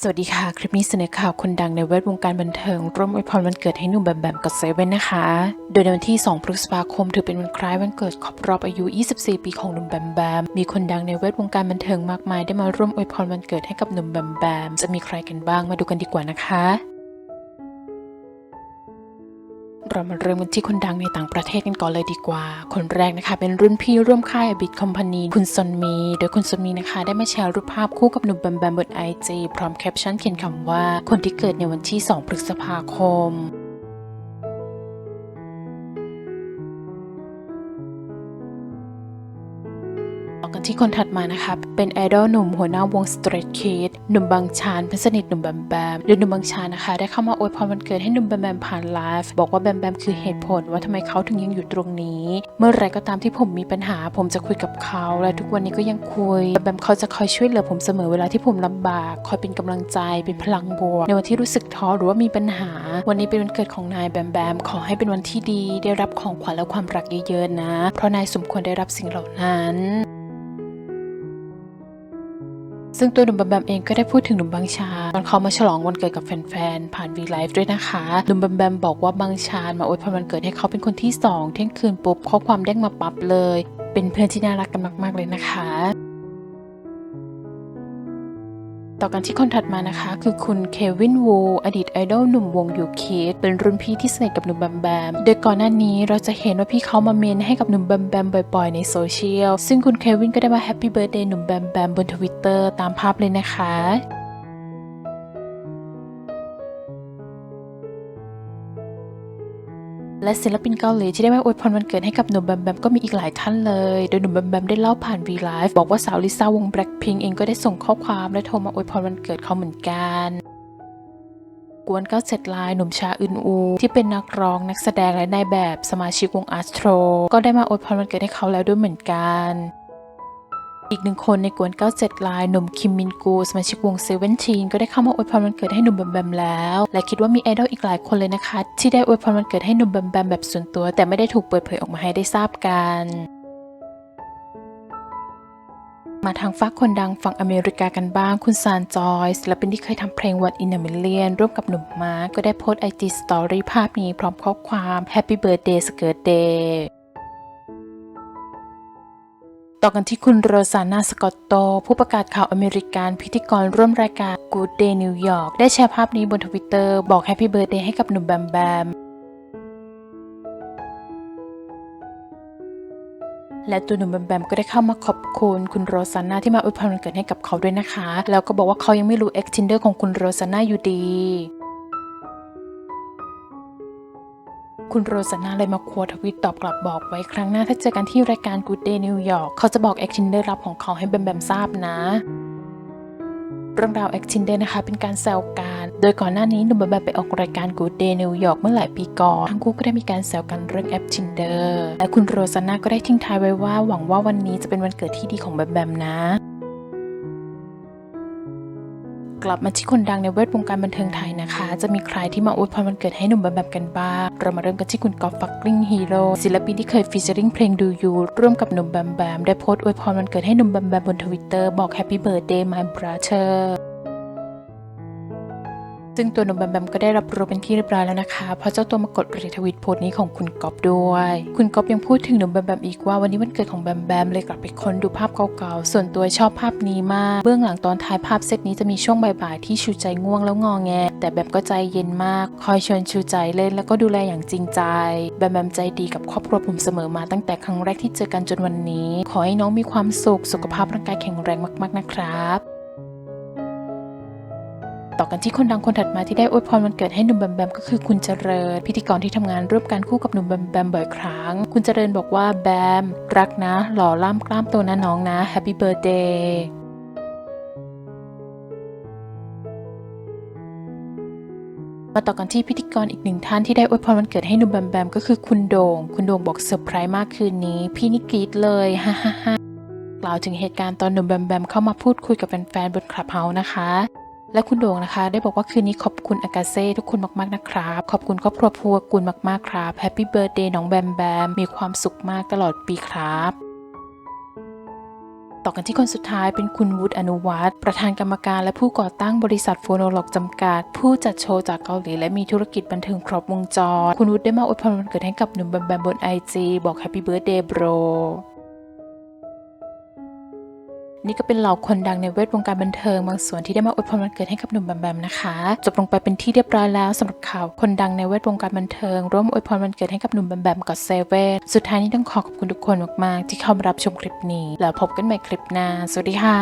สวัสดีค่ะ คลิปนี้เสนอข่าวคนดังในแวดวงการบันเทิง ร่วมอวยพรวันเกิดให้หนุ่มแบมแบมกับเซเว่นนะคะ โดยในวันที่ 2 พฤษภาคมถือเป็นวันคล้ายวันเกิดครบรอบอายุ 24 ปีของหนุ่มแบมแบม มีคนดังในแวดวงการบันเทิงมากมายได้มาร่วมอวยพรวันเกิดให้กับหนุ่มแบมแบม จะมีใครกันบ้างมาดูกันดีกว่านะคะ เรามาเริ่มกันที่คนดังในต่างประเทศกันก่อนเลยดีกว่า คนแรกนะคะ เป็นรุ่นพี่ร่วมค่ายอบิทคอมพานีคุณซอนมี โดยคุณซอนมีนะคะ ได้มาแชร์รูปภาพคู่กับหนุ่มแบมแบมบนไอจีพร้อมแคปชั่นเขียนคำว่าคนที่เกิดในวันที่ 2 พฤษภาคม ที่คนถัดมานะคะเป็นไอดอลหนุ่มหัวหน้าวง Stray Kids หนุ่มบางชานเพื่อนสนิทหนุ่มแบมแบมโดยหนุ่มบางชานนะคะ ได้เข้ามาอวยพรวันเกิดให้หนุ่มแบมแบมผ่านไลฟ์บอกว่าแบมแบมคือเหตุผลว่าทำไมเขาถึงยังอยู่ตรงนี้ เมื่อไรก็ตามที่ผมมีปัญหา ผมจะคุยกับเขา และทุกวันนี้ก็ยังคุยแบมแบมเขาจะคอยช่วยเหลือผมเสมอเวลาที่ผมลำบาก คอยเป็นกำลังใจเป็นพลังบวก ในวันที่รู้สึกท้อหรือว่ามีปัญหา วันนี้เป็นวันเกิดของนายแบมแบมขอให้เป็นวันที่ดี ได้รับของขวัญและความรักเยอะๆนะ เพราะนายสมควรได้รับสิ่งเหล่านั้น ซึ่งตัวหนุ่มแบมแบมเองก็ได้พูดถึงหนุ่มบางชาตอนเขามาฉลองวันเกิดกับแฟนๆ ผ่านวีไลฟ์ด้วยนะคะ หนุ่มแบมแบมบอกว่าบางชามาอวยพรวันเกิดให้เขาเป็นคนที่สองเที่ยงคืนปุ๊บข้อความเด้งมาปั๊บเลย เป็นเพื่อนที่น่ารักกันมาก ๆเลยนะคะ ต่อกันที่คนถัดมานะคะ คือคุณเควินวูอดีตไอดอลหนุ่มวงยูคิดเป็นรุ่นพี่ที่สนิทกับหนุ่มแบมแบมโดยก่อนหน้านี้เราจะเห็นว่าพี่เขามาเมนให้กับหนุ่มแบมแบมบ่อยๆในโซเชียลซึ่งคุณเควินก็ได้มาแฮปปี้เบิร์ดเดย์หนุ่มแบมแบมบนทวิตเตอร์ตามภาพเลยนะคะ และศิลปินเกาหลีที่ได้มาอวยพรวันเกิดให้กับหนุ่มแบมแบมก็มีอีกหลายท่านเลย โดยหนุ่มแบมแบมได้เล่าผ่าน V Live บอกว่าสาวลิซ่าวง Blackpink เองก็ได้ส่งข้อความและโทรมาอวยพรวันเกิดเขาเหมือนกันกวนก้าเจ็ดลายหนุ่มชาอึนอู ที่เป็นนักร้องนักแสดงและนายแบบสมาชิกวงอาร์ตโ o ก็ได้มาอวยพรวันเกิดให้เขาแล้วด้วยเหมือนกัน อีกหนึ่งคนในกวน 97 ลาย หนุ่มคิมมินกูสมาชิกวงเซเว่นทีนก็ได้เข้ามาอวยพรวันเกิดให้หนุ่มแบมแบมแล้ว และคิดว่ามีไอดอลอีกหลายคนเลยนะคะ ที่ได้อวยพรวันเกิดให้หนุ่มแบมแบมแบบส่วนตัว แต่ไม่ได้ถูกเปิดเผยออกมาให้ได้ทราบกันมาทางฝั่งคนดังฝั่งอเมริกากันบ้าง คุณซานจอยศิลปินที่เคยทำเพลง What in a Million ร่วมกับหนุ่มมาร์ก็ได้โพสต์ไอจีสตอรี่ภาพนี้พร้อมข้อความ Happy Birthday Skirt Day ต่อกันที่คุณโรซานาสกอตโต ผู้ประกาศข่าวอเมริกันพิธีกรร่วมรายการ Good Day New York ได้แชร์ภาพนี้บนทวิตเตอร์บอก Happy Birthday ให้กับหนุ่มแบมแบมและตัวหนุ่มแบมแบมก็ได้เข้ามาขอบคุณคุณโรซาน่าที่มาอวยพรวันเกิดให้กับเขาด้วยนะคะ แล้วก็บอกว่าเขายังไม่รู้ X Tinder ของคุณโรซาน่าอยู่ดี คุณโรซาน่าเลยมาควทวิตตอบกลับบอกไว้ครั้งหน้าถ้าเจอกันที่รายการ Good Day New York เขาจะบอก X Tinder รับของเขาให้แบมแบมทราบนะเรื่องราว X Tinder นะคะ เป็นการแซวกันโดยก่อนหน้านี้หนุ่มแบมแบมไปออกรายการ Good Day New York เมื่อหลายปีก่อนทั้งคู่ก็ได้มีการแซวกันเรื่องแอป Tinder และคุณโรซาน่าก็ได้ทิ้งท้ายไว้ว่าหวังว่าวันนี้จะเป็นวันเกิดที่ดีของแบมแบมนะ กลับมาที่คนดังในเวทวงการบันเทิงไทยนะคะ จะมีใครที่มาอวยพรวันเกิดให้หนุ่มแบมแบมกันบ้าง เรามาเริ่มกันที่คุณกอล์ฟฟักกลิ้งฮีโร่ศิลปินที่เคยฟีเจอริ่งเพลงดูยูร่วมกับหนุ่มแบมแบมได้โพสต์อวยพรวันเกิดให้หนุ่มแบมแบมบนทวิตเตอร์บอกแฮปปี้เบิร์ดเดย์มายบราเธอร์ ซึ่งตัวหนุ่มแบมแบมก็ได้รับรู้เป็นที่เรียบร้อยแล้วนะคะเพราะเจ้าตัวมากดรีทวิตโพสต์นี้ของคุณก๊อฟด้วย คุณก๊อฟยังพูดถึงหนุ่มแบมแบมอีกว่าวันนี้วันเกิดของแบมแบมเลยกลับไปค้นดูภาพเก่าๆ ส่วนตัวชอบภาพนี้มาก เบื้องหลังตอนท้ายภาพเซตนี้จะมีช่วงบ่ายๆที่ชูใจง่วงแล้วงอแง แต่แบมก็ใจเย็นมาก คอยชวนชูใจเล่นแล้วก็ดูแลอย่างจริงใจ แบมแบมใจดีกับครอบครัวผมเสมอมาตั้งแต่ครั้งแรกที่เจอกันจนวันนี้ ขอให้น้องมีความสุขสุขภาพร่างกายแข็งแรงมากๆนะครับ ต่อกันที่คนดังคนถัดมาที่ได้อวยพรวันเกิดให้หนุ่มแบมแบมก็คือคุณเจริญ พิธีกรที่ทำงานร่วมกันคู่กับหนุ่มแบมแบมบ่อยครั้ง คุณเจริญบอกว่าแบม รักนะ หล่อล่ำกล้ามโตนะน้องนะแฮปปี้เบิร์ดเดย์มาต่อกันที่พิธีกรอีกหนึ่งท่านที่ได้อวยพรวันเกิดให้หนุ่มแบมแบมก็คือคุณโดง่ง คุณโด่งบอกเซอร์ไพรส์มากคืนนี้ พี่นี่กรี๊ดเลยฮ่าฮ่าฮ่ากล่าวถึงเหตุการณ์ตอนหนุ่มแบมแบมเข้ามาพูดคุยกับแฟนๆบนคลับเฮาส์นะคะ และคุณโด่งนะคะ ได้บอกว่าคืนนี้ขอบคุณอากาเซ่ทุกคนมากๆนะครับ ขอบคุณครอบครัวพัวกุลมากๆครับแฮปปี้เบิร์ดเดย์น้องแบมแบมมีความสุขมากตลอดปีครับต่อกันที่คนสุดท้ายเป็นคุณวุฒิอนุวัฒน์ประธานกรรมการและผู้ก่อตั้งบริษัทโฟโนโลกจำกัด ผู้จัดโชว์จากเกาหลีและมีธุรกิจบันเทิงครบวงจร คุณวุฒิได้มาอวยพรวันเกิดให้กับหนุ่มแบมแบมบนไอจีบอกแฮปปี้เบิร์ดเดย์โบร นี่ก็เป็นเหล่าคนดังในเวทวงการบันเทิงบางส่วนที่ได้มาอวยพรวันเกิดให้กับหนุ่มแบมแบมนะคะจบลงไปเป็นที่เรียบร้อยแล้วสำหรับข่าวคนดังในเวทวงการบันเทิง ร่วมอวยพรวันเกิดให้กับหนุ่มแบมแบมกับเซเว่นสุดท้ายนี้ต้องขอขอบคุณทุกคนมากๆ ที่เข้ามารับชมคลิปนี้ แล้วพบกันใหม่คลิปหน้าสวัสดีค่ะ